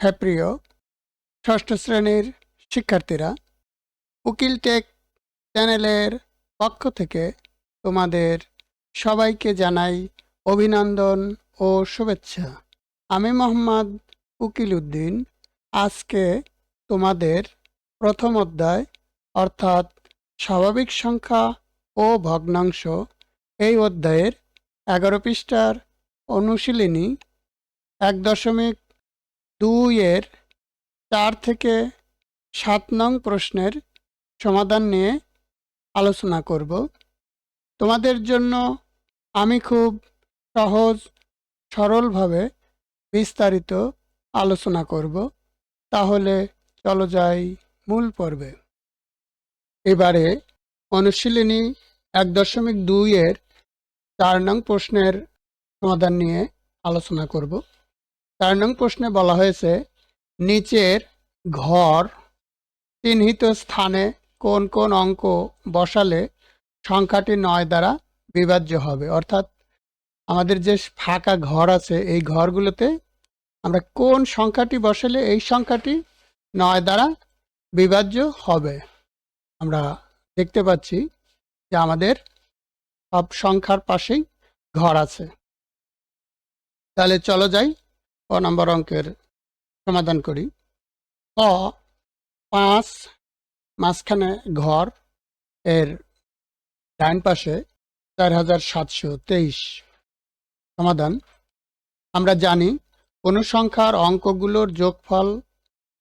হ্যাঁ প্রিয় ষষ্ঠ শ্রেণির শিক্ষার্থীরা, উকিল টেক চ্যানেলের পক্ষ থেকে তোমাদের সবাইকে জানাই অভিনন্দন ও শুভেচ্ছা। আমি মোহাম্মদ উকিল উদ্দিন। আজকে তোমাদের প্রথম অধ্যায়, অর্থাৎ স্বাভাবিক সংখ্যা ও ভগ্নাংশ, এই অধ্যায়ের এগারো পৃষ্ঠার অনুশীলনী এক দশমিক দুইয়ের চার থেকে সাত নং প্রশ্নের সমাধান নিয়ে আলোচনা করব। তোমাদের জন্য আমি খুব সহজ, সরলভাবে বিস্তারিত আলোচনা করব। তাহলে চলো যাই মূল পর্বে। এবারে অনুশীলনী এক দশমিক দুইয়ের চার নং প্রশ্নের সমাধান নিয়ে আলোচনা করব। চার নং প্রশ্নে বলা হয়েছে, নিচের ঘর চিহ্নিত স্থানে কোন কোন অঙ্ক বসালে সংখ্যাটি নয় দ্বারা বিভাজ্য হবে। অর্থাৎ আমাদের যে ফাঁকা ঘর আছে, এই ঘরগুলোতে আমরা কোন সংখ্যাটি বসালে এই সংখ্যাটি নয় দ্বারা বিভাজ্য হবে। আমরা দেখতে পাচ্ছি যে আমাদের সব সংখ্যার পাশেই ঘর আছে। তাহলে চলো যাই ক নম্বর অঙ্কের সমাধান করি। ক পাঁচ মাঝখানে ঘর এর ডাইন পাশে চার হাজার সাতশো তেইশ। সমাধান। আমরা জানি কোনো সংখ্যার অঙ্কগুলোর যোগফল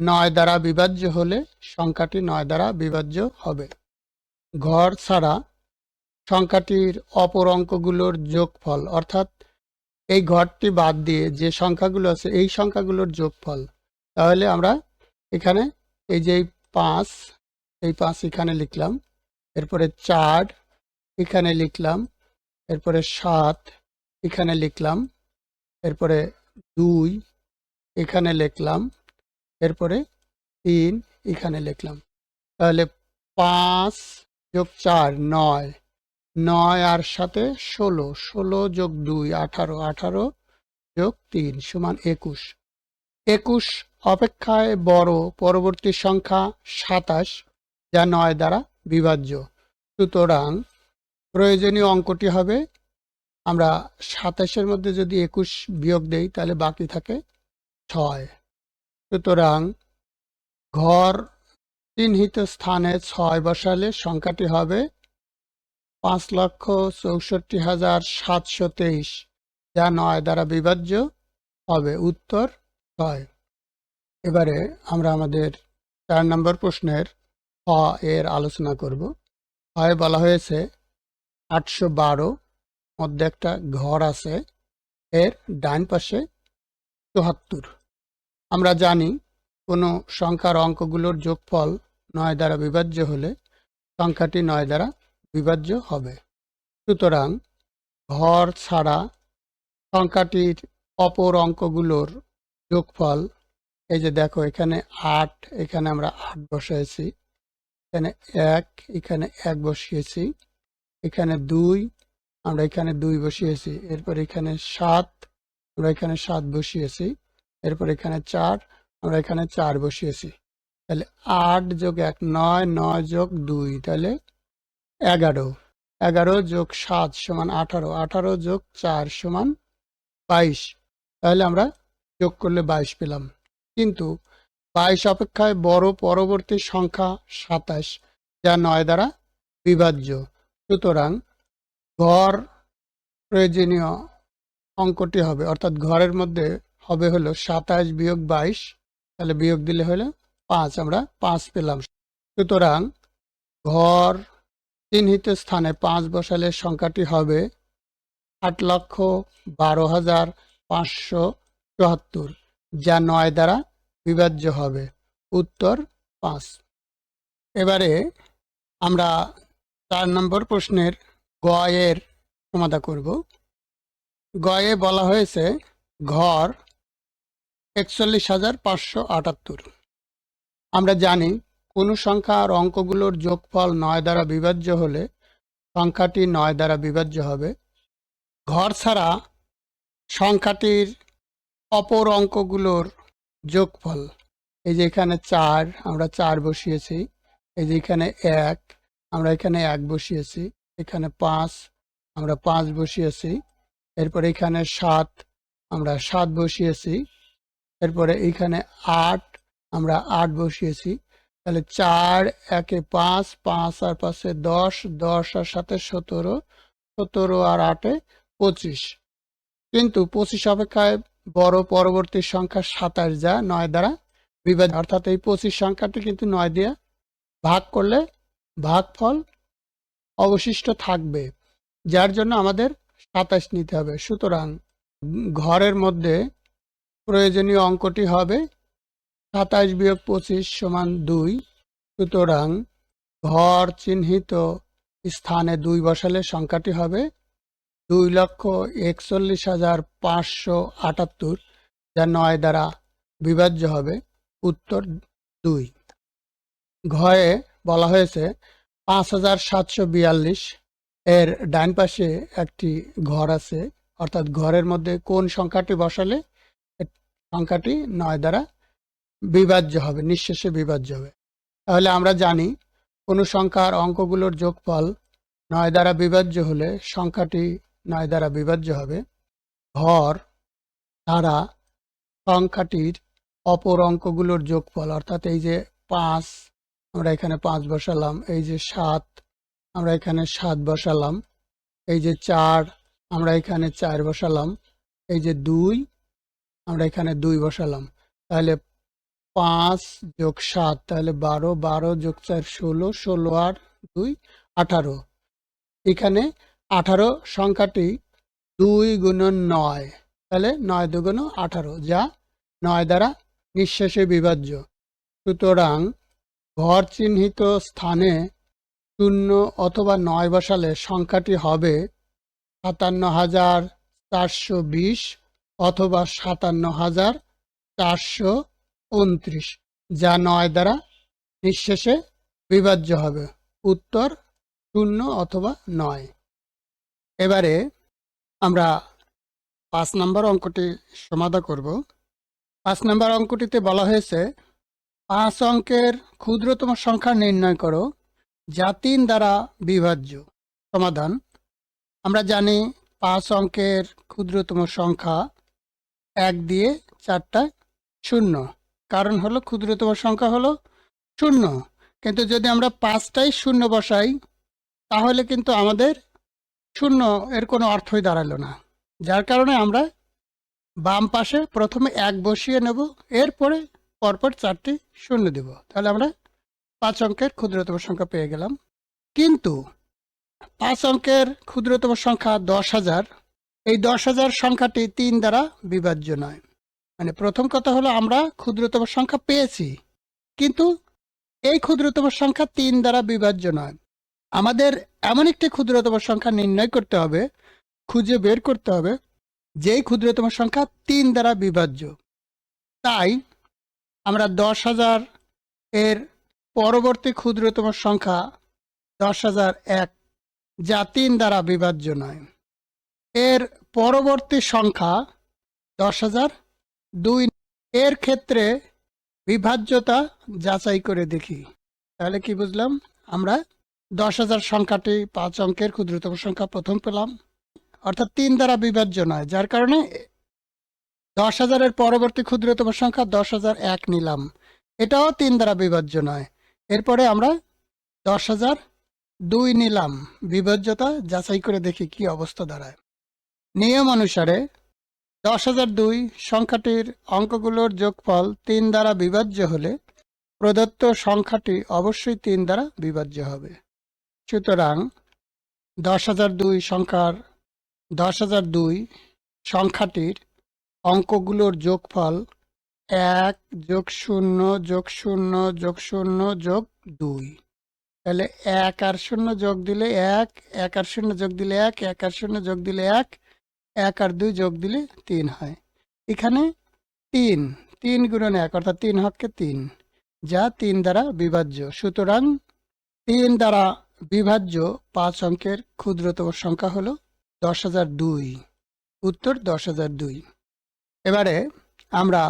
নয় দ্বারা বিভাজ্য হলে সংখ্যাটি নয় দ্বারা বিভাজ্য হবে। ঘর ছাড়া সংখ্যাটির অপর অঙ্কগুলোর যোগফল অর্থাৎ এই ঘরটি বাদ দিয়ে যে সংখ্যাগুলো আছে, এই সংখ্যাগুলোর যোগফল। তাহলে আমরা এখানে এই যে পাঁচ, এই পাঁচ এখানে লিখলাম, এরপরে চার এখানে লিখলাম, এরপরে সাত এখানে লিখলাম, এরপরে দুই এখানে লিখলাম, এরপরে তিন এখানে লিখলাম। তাহলে পাঁচ যোগ চার নয়। নয় আর সাথে ষোলো ষোলো যোগ দুই, আঠারো আঠারো যোগ তিন সমান একুশ। একুশ অপেক্ষায় বড়, পরবর্তী সংখ্যা সাতাশ, যা নয় দ্বারা বিভাজ্য। সুতরাং প্রয়োজনীয় অঙ্কটি হবে, আমরা সাতাশের মধ্যে যদি একুশ বিয়োগ দেই, তাহলে বাকি থাকে ছয়। সুতরাং ঘর চিহ্নিত স্থানে ছয় বসালে সংখ্যাটি হবে পাঁচ লক্ষ চৌষট্টি হাজার সাতশো তেইশ, যা নয় দ্বারা বিভাজ্য হবে। উত্তর ছয়। এবারে আমরা আমাদের চার নম্বর প্রশ্নের হ এর আলোচনা করব। হয় বলা হয়েছে, আটশো বারো মধ্যে একটা ঘর আছে, এর ডান পাশে চুহাত্তর আমরা জানি কোনো সংখ্যার অঙ্কগুলোর যোগফল নয় দ্বারা বিভাজ্য হলে সংখ্যাটি নয় দ্বারা বিভাজ্য হবে। সুতরাং ঘর ছাড়া সংখ্যাটির অপর অঙ্কগুলোর যোগফল, এই যে দেখো এখানে আট, এখানে আমরা আট বসিয়েছি এখানে এক এখানে এক বসিয়েছি, এখানে দুই, আমরা এখানে দুই বসিয়েছি, এরপর এখানে সাত, আমরা এখানে সাত বসিয়েছি, এরপর এখানে চার, আমরা এখানে চার বসিয়েছি। তাহলে আট যোগ এক নয় নয় যোগ দুই, তাহলে এগারো। এগারো যোগ সাত সমান আঠারো। আঠারো যোগ চার সমান বাইশ। তাহলে আমরা যোগ করলে বাইশ পেলাম। কিন্তু বাইশ অপেক্ষায় বড় পরবর্তী সংখ্যা সাতাশ, যা নয় দ্বারা বিভাজ্য। সুতরাং ঘর প্রয়োজনীয় অঙ্কটি হবে, অর্থাৎ ঘরের মধ্যে হবে হলো সাতাশ বিয়োগ বাইশ, তাহলে বিয়োগ দিলে হলো পাঁচ, আমরা পাঁচ পেলাম। সুতরাং ঘর চিহ্নিত স্থানে পাঁচ বসালে সংখ্যাটি হবে আট লক্ষ বারো হাজার পাঁচশো চুয়াত্তর, যা নয় দ্বারা বিভাজ্য হবে। উত্তর পাঁচ। এবারে আমরা চার নম্বর প্রশ্নের গয়ের সমাধা করব। গয়ে বলা হয়েছে, ঘর একচল্লিশ হাজার পাঁচশো আটাত্তর। আমরা জানি কোনো সংখ্যার অঙ্কগুলোর যোগফল নয় দ্বারা বিভাজ্য হলে সংখ্যাটি নয় দ্বারা বিভাজ্য হবে। ঘর ছাড়া সংখ্যাটির অপর অঙ্কগুলোর যোগফল, এই যে এখানে চার, আমরা চার বসিয়েছি, এই যে এখানে এক, আমরা এখানে এক বসিয়েছি, এখানে পাঁচ, আমরা পাঁচ বসিয়েছি, এরপরে এখানে সাত, আমরা সাত বসিয়েছি, এরপরে এখানে আট, আমরা আট বসিয়েছি তাহলে চার, একে পাঁচ পাঁচ আর পাঁচে দশ দশ আর সাথে সতেরো সতেরো আর আটে পঁচিশ। কিন্তু পঁচিশ অপেক্ষায় বড় পরবর্তী সংখ্যা সাতাশ যা নয় দ্বারা বিভাজ্য অর্থাৎ এই পঁচিশ সংখ্যাটি কিন্তু নয় দিয়ে ভাগ করলে ভাগফল অবশিষ্ট থাকবে, যার জন্য আমাদের সাতাশ নিতে হবে। সুতরাং ঘরের মধ্যে প্রয়োজনীয় অঙ্কটি হবে সাতাশ বিয়োগ পঁচিশ সমান দুই। সুতরাং ঘর চিহ্নিত স্থানে দুই বসালে সংখ্যাটি হবে দুই লক্ষ একচল্লিশ হাজার পাঁচশো আটাত্তর, যা নয় দ্বারা বিভাজ্য হবে। উত্তর দুই। ঘয়ে বলা হয়েছে পাঁচ হাজার সাতশো বিয়াল্লিশ এর ডান পাশে একটি ঘর আছে, অর্থাৎ ঘরের মধ্যে কোন সংখ্যাটি বসালে সংখ্যাটি নয় দ্বারা বিভাজ্য হবে, নিঃশেষে বিভাজ্য হবে। তাহলে আমরা জানি কোনো সংখ্যার অঙ্কগুলোর যোগফল নয় দ্বারা বিভাজ্য হলে সংখ্যাটি নয় দ্বারা বিভাজ্য হবে। ঘর দ্বারা সংখ্যাটির অপর অঙ্কগুলোর যোগফল, অর্থাৎ এই যে পাঁচ, আমরা এখানে পাঁচ বসালাম, এই যে সাত, আমরা এখানে সাত বসালাম, এই যে চার, আমরা এখানে চার বসালাম, এই যে দুই, আমরা এখানে দুই বসালাম। তাহলে পাঁচ যোগ সাত তাহলে বারো বারো যোগ চার ষোলো ষোলো আর দুই, আঠারো। এখানে আঠারো সংখ্যাটি দুই গুণন নয়, তাহলে নয় দুগুণ আঠারো, যা নয় দ্বারা নিঃশেষে বিভাজ্য। সুতরাং ঘর চিহ্নিত স্থানে শূন্য অথবা নয় বসালে সংখ্যাটি হবে সাতান্ন হাজার চারশো বিশ অথবা সাতান্ন হাজার চারশো উনত্রিশ, যা নয় দ্বারা নিঃশেষে বিভাজ্য হবে। উত্তর শূন্য অথবা নয়। এবারে আমরা পাঁচ নম্বর অঙ্কটি সমাধা করব। পাঁচ নম্বর অঙ্কটিতে বলা হয়েছে, পাঁচ অঙ্কের ক্ষুদ্রতম সংখ্যা নির্ণয় করো, যা তিন দ্বারা বিভাজ্য। সমাধান, আমরা জানি পাঁচ অঙ্কের ক্ষুদ্রতম সংখ্যা এক দিয়ে চারটা শূন্য। কারণ হলো ক্ষুদ্রতম সংখ্যা হলো শূন্য। কিন্তু যদি আমরা পাঁচটাই শূন্য বসাই, তাহলে কিন্তু আমাদের শূন্য এর কোনো অর্থই দাঁড়াল না। যার কারণে আমরা বাম পাশে প্রথমে এক বসিয়ে নেব, এরপরে পরপর চারটি শূন্য দেব। তাহলে আমরা পাঁচ অঙ্কের ক্ষুদ্রতম সংখ্যা পেয়ে গেলাম। কিন্তু পাঁচ অঙ্কের ক্ষুদ্রতম সংখ্যা দশ হাজার, এই দশ হাজার সংখ্যাটি তিন দ্বারা বিভাজ্য নয়। মানে প্রথম কথা হলো আমরা ক্ষুদ্রতম সংখ্যা পেয়েছি, কিন্তু এই ক্ষুদ্রতম সংখ্যা তিন দ্বারা বিভাজ্য নয়। আমাদের এমন একটি ক্ষুদ্রতম সংখ্যা নির্ণয় করতে হবে, খুঁজে বের করতে হবে, যেই ক্ষুদ্রতম সংখ্যা তিন দ্বারা বিভাজ্য। তাই আমরা দশ হাজার এর পরবর্তী ক্ষুদ্রতম সংখ্যা দশ হাজার এক যা তিন দ্বারা বিভাজ্য নয়। এর পরবর্তী সংখ্যা দশ হাজার দুই এর ক্ষেত্রে বিভাজ্যতা যাচাই করে দেখি। তাহলে কি বুঝলাম? আমরা দশ হাজার সংখ্যাটি পাঁচ অঙ্কের ক্ষুদ্রতম সংখ্যা প্রথম পেলাম। অর্থাৎ তিন দ্বারা বিভাজ্য নয়, যার কারণে দশ হাজারের পরবর্তী ক্ষুদ্রতম সংখ্যা দশ হাজার এক নিলাম। এটাও তিন দ্বারা বিভাজ্য নয়। এরপরে আমরা দশ হাজার দুই নিলাম। বিভাজ্যতা যাচাই করে দেখি কি অবস্থা দাঁড়ায়। নিয়ম অনুসারে দশ হাজার দুই সংখ্যাটির অঙ্কগুলোর যোগফল তিন দ্বারা বিভাজ্য হলে প্রদত্ত সংখ্যাটি অবশ্যই তিন দ্বারা বিভাজ্য হবে। সুতরাং দশ হাজার দুই সংখ্যার দশ হাজার দুই সংখ্যাটির অঙ্কগুলোর যোগফল এক যোগ শূন্য যোগ শূন্য যোগ শূন্য যোগ দুই। তাহলে এক আর শূন্য যোগ দিলে এক এক আর শূন্য যোগ দিলে এক এক আর শূন্য যোগ দিলে এক এক আর দুই যোগ দিলে তিন হয়। এখানে তিন তিন গুণন এক, অর্থাৎ তিন হককে তিন। যা তিন দ্বারা বিভাজ্য। সুতরাং তিন দ্বারা বিভাজ্য পাঁচ অঙ্কের ক্ষুদ্রতম সংখ্যা হলো দশ হাজার দুই। উত্তর দশ হাজার দুই। এবারে আমরা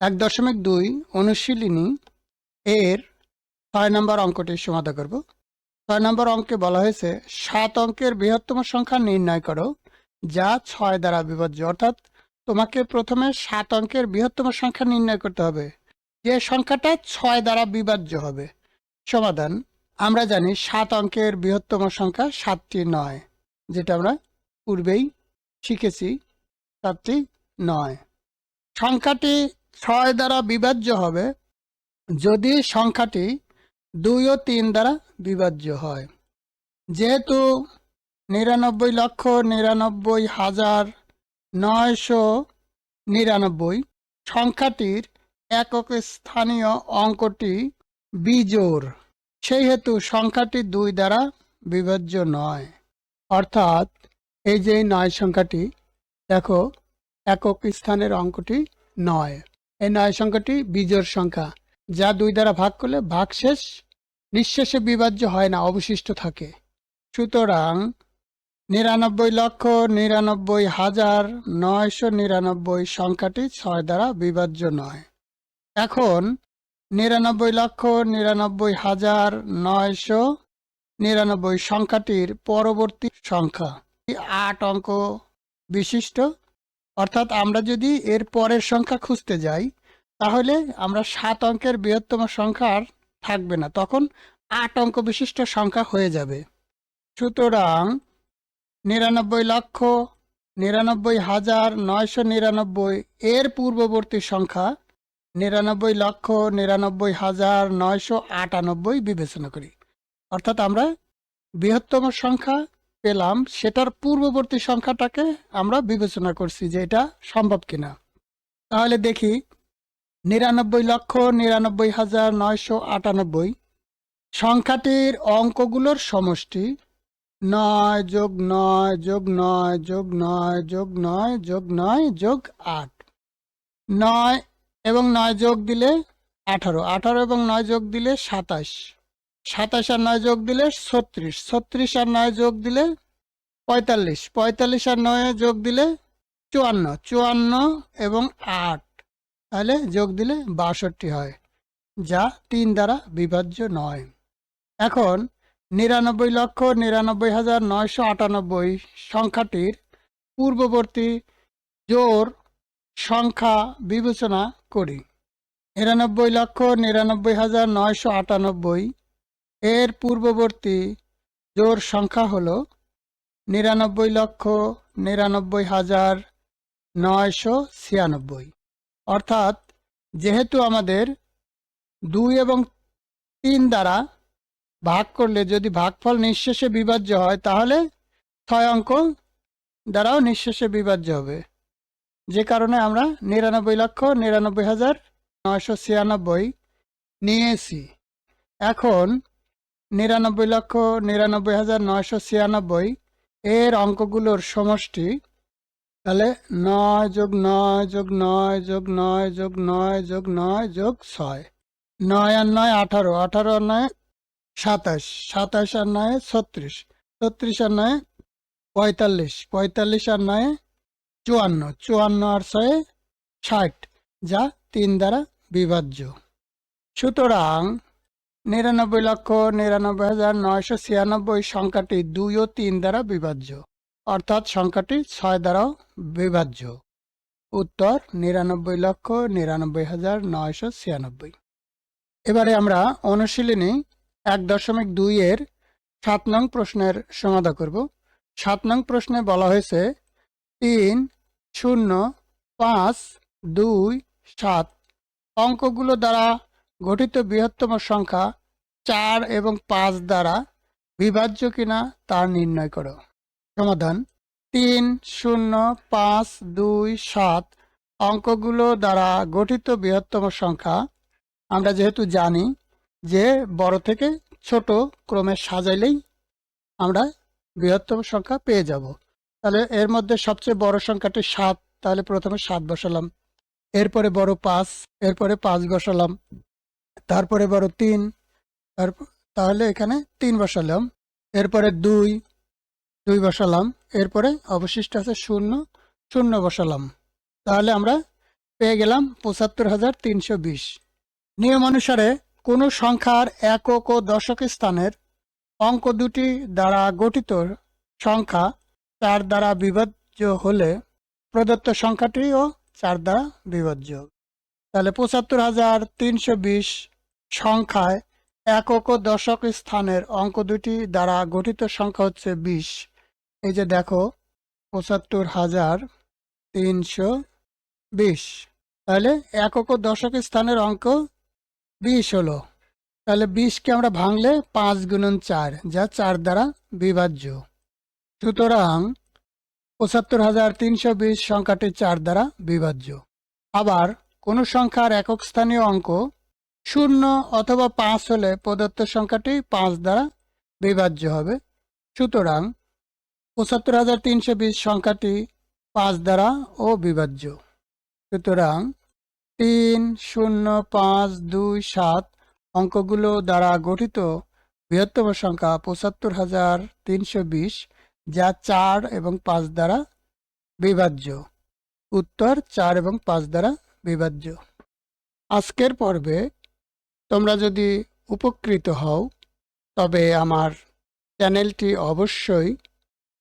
এক দশমিক দুই অনুশীলনী এর ছয় নম্বর অঙ্কটি সমাধা করব। ছয় নম্বর অঙ্কে বলা হয়েছে, সাত অঙ্কের বৃহত্তম সংখ্যা নির্ণয় করো। যা ছয় দ্বারা বিভাজ্য। অর্থাৎ তোমাকে প্রথমে সাত অঙ্কের বৃহত্তম সংখ্যা নির্ণয় করতে হবে। যে সংখ্যাটা ছয় দ্বারা বিভাজ্য হবে। সমাধান, আমরা জানি সাত অঙ্কের বৃহত্তম সংখ্যা সাতটি নয়, যেটা আমরা পূর্বেই শিখেছি, সাতটি নয়। সংখ্যাটি ছয় দ্বারা বিভাজ্য হবে যদি সংখ্যাটি দুই ও তিন দ্বারা বিভাজ্য হয়। যেহেতু নিরানব্বই লক্ষ নিরানব্বই হাজার নয়শো নিরানব্বই। সংখ্যাটির একক স্থানীয় অঙ্কটি বিজোড়। সেই হেতু সংখ্যাটি দুই দ্বারা বিভাজ্য নয়। অর্থাৎ এই যে নয় সংখ্যাটি, দেখো, একক স্থানের অঙ্কটি নয়। এই নয় সংখ্যাটি বিজোড় সংখ্যা। যা দুই দ্বারা ভাগ করলে ভাগশেষ নিঃশেষে বিভাজ্য হয় না, অবশিষ্ট থাকে। সুতরাং নিরানব্বই লক্ষ নিরানব্বই হাজার নয়শো নিরানব্বই সংখ্যাটি ছয় দ্বারা বিভাজ্য নয়। এখন নিরানব্বই লক্ষ নিরানব্বই হাজার নয়শো নিরানব্বই সংখ্যাটির পরবর্তী সংখ্যা। আট অঙ্ক বিশিষ্ট। অর্থাৎ আমরা যদি এর পরের সংখ্যা খুঁজতে যাই, তাহলে আমরা সাত অঙ্কের বৃহত্তম সংখ্যা আর থাকবে না। তখন আট অঙ্ক বিশিষ্ট সংখ্যা হয়ে যাবে। সুতরাং নিরানব্বই লক্ষ, নিরানব্বই হাজার নয়শো নিরানব্বই। এর পূর্ববর্তী সংখ্যা নিরানব্বই লক্ষ, নিরানব্বই হাজার নয়শো আটানব্বই বিবেচনা করি। অর্থাৎ আমরা বৃহত্তম সংখ্যা পেলাম, সেটার পূর্ববর্তী সংখ্যাটাকে আমরা বিবেচনা করছি যে এটা সম্ভব কিনা। তাহলে দেখি, নিরানব্বই লক্ষ, নিরানব্বই হাজার নয়শো আটানব্বই সংখ্যাটির অঙ্কগুলোর সমষ্টি নয় যোগ নয় যোগ নয় যোগ নয় যোগ নয় যোগ নয় যোগ আট নয় এবং নয় যোগ দিলে আঠারো আঠারো এবং নয় যোগ দিলে সাতাশ সাতাশ আর নয় যোগ দিলে ছত্রিশ ছত্রিশ আর নয় যোগ দিলে পঁয়তাল্লিশ পঁয়তাল্লিশ আর নয় যোগ দিলে চুয়ান্ন চুয়ান্ন এবং আট তাহলে যোগ দিলে বাষট্টি হয় যা তিন দ্বারা বিভাজ্য নয় এখন নিরানব্বই লক্ষ নিরানব্বই হাজার নয়শো আটানব্বই সংখ্যাটির পূর্ববর্তী জোর সংখ্যা বিবেচনা করি। নিরানব্বই লক্ষ নিরানব্বই হাজার নয়শো আটানব্বই এর পূর্ববর্তী জোর সংখ্যা হল নিরানব্বই লক্ষ নিরানব্বই হাজার নয়শো ছিয়ানব্বই। অর্থাৎ যেহেতু আমাদের দুই এবং তিন দ্বারা ভাগ করলে যদি ভাগফল নিঃশেষে বিভাজ্য হয়, তাহলে ছয় অঙ্ক দ্বারাও নিঃশেষে বিভাজ্য হবে। যে কারণে আমরা নিরানব্বই লক্ষ নিরানব্বই হাজার নয়শো ছিয়ানব্বই নিয়েছি। এখন নিরানব্বই লক্ষ নিরানব্বই হাজার নয়শো ছিয়ানব্বই এর অঙ্কগুলোর সমষ্টি, তাহলে নয় যোগ নয় যোগ নয় যোগ নয় যোগ নয় যোগ নয় যোগ ছয়। নয় আর নয় আঠারো। আঠারো নয় সাতাশ সাতাশ আর নয় ছত্রিশ ছত্রিশ আর নয় পঁয়তাল্লিশ পঁয়তাল্লিশ আর নয় চুয়ান্ন চুয়ান্ন আর ছয়ে ষাট, যা তিন দ্বারা বিভাজ্য। সুতরাং নিরানব্বই লক্ষ নিরানব্বই হাজার নয়শো ছিয়ানব্বই সংখ্যাটি দুই ও তিন দ্বারা বিভাজ্য, অর্থাৎ সংখ্যাটি ছয় দ্বারাও বিভাজ্য। উত্তর, নিরানব্বই লক্ষ নিরানব্বই হাজার নয়শো ছিয়ানব্বই। এবারে আমরা অনুশীলনী এক দশমিক দুই এর সাত নং প্রশ্নের সমাধা করব। সাত নং প্রশ্নে বলা হয়েছে, তিন, শূন্য, পাঁচ, দুই, সাত অঙ্কগুলো দ্বারা গঠিত বৃহত্তম সংখ্যা চার এবং পাঁচ দ্বারা বিভাজ্য কিনা তা নির্ণয় করো। সমাধান, তিন, শূন্য, পাঁচ, দুই, সাত অঙ্কগুলো দ্বারা গঠিত বৃহত্তম সংখ্যা। আমরা যেহেতু জানি যে বড় থেকে ছোট ক্রমে সাজাইলেই আমরা বৃহত্তম সংখ্যা পেয়ে যাব। তাহলে এর মধ্যে সবচেয়ে বড় সংখ্যাটি সাত, তাহলে প্রথমে সাত বসালাম। এরপরে বড় পাঁচ, এরপরে পাঁচ বসালাম। তারপরে বড় তিন তারপর তাহলে এখানে তিন বসালাম। এরপরে দুই দুই বসালাম। এরপরে অবশিষ্ট আছে শূন্য শূন্য বসালাম। তাহলে আমরা পেয়ে গেলাম পঁচাত্তর হাজার তিনশো বিশ। নিয়ম অনুসারে কোনো সংখ্যার একক ও দশক স্থানের অঙ্ক দুটি দ্বারা গঠিত সংখ্যা চার দ্বারা বিভাজ্য হলে প্রদত্ত সংখ্যাটিও চার দ্বারা বিভাজ্য। তাহলে পঁচাত্তর হাজার তিনশো বিশ সংখ্যায় একক ও দশক স্থানের অঙ্ক দুটি দ্বারা গঠিত সংখ্যা হচ্ছে বিশ। এই যে দেখো, পঁচাত্তর হাজার তিনশো বিশ। তাহলে একক দশক স্থানের অঙ্ক বিশ হলো। তাহলে বিশকে আমরা ভাঙলে পাঁচ গুণন চার, যা চার দ্বারা বিভাজ্য। সুতরাং পঁচাত্তর হাজার তিনশো বিশ সংখ্যাটি চার দ্বারা বিভাজ্য। আবার কোনো সংখ্যার একক স্থানীয় অঙ্ক শূন্য অথবা পাঁচ হলে প্রদত্ত সংখ্যাটি পাঁচ দ্বারা বিভাজ্য হবে। সুতরাং পঁচাত্তর হাজার তিনশো বিশ সংখ্যাটি পাঁচ দ্বারা ও বিভাজ্য। সুতরাং তিন, শূন্য, পাঁচ, দুই, সাত অঙ্কগুলো দ্বারা গঠিত বৃহত্তম সংখ্যা পঁচাত্তর হাজার তিনশো বিশ, যা চার এবং পাঁচ দ্বারা বিভাজ্য। উত্তর চার এবং পাঁচ দ্বারা বিভাজ্য। আজকের পর্বে তোমরা যদি উপকৃত হও, তবে আমার চ্যানেলটি অবশ্যই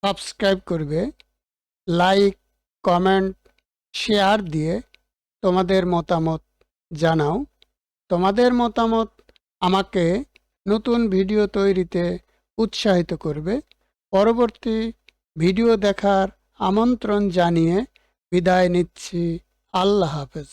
সাবস্ক্রাইব করবে, লাইক, কমেন্ট, শেয়ার দিয়ে তোমাদের মতামত জানাও। তোমাদের মতামত আমাকে নতুন ভিডিও তৈরিতে উৎসাহিত করবে। পরবর্তী ভিডিও দেখার আমন্ত্রণ জানিয়ে বিদায় নিচ্ছি। আল্লাহ হাফেজ।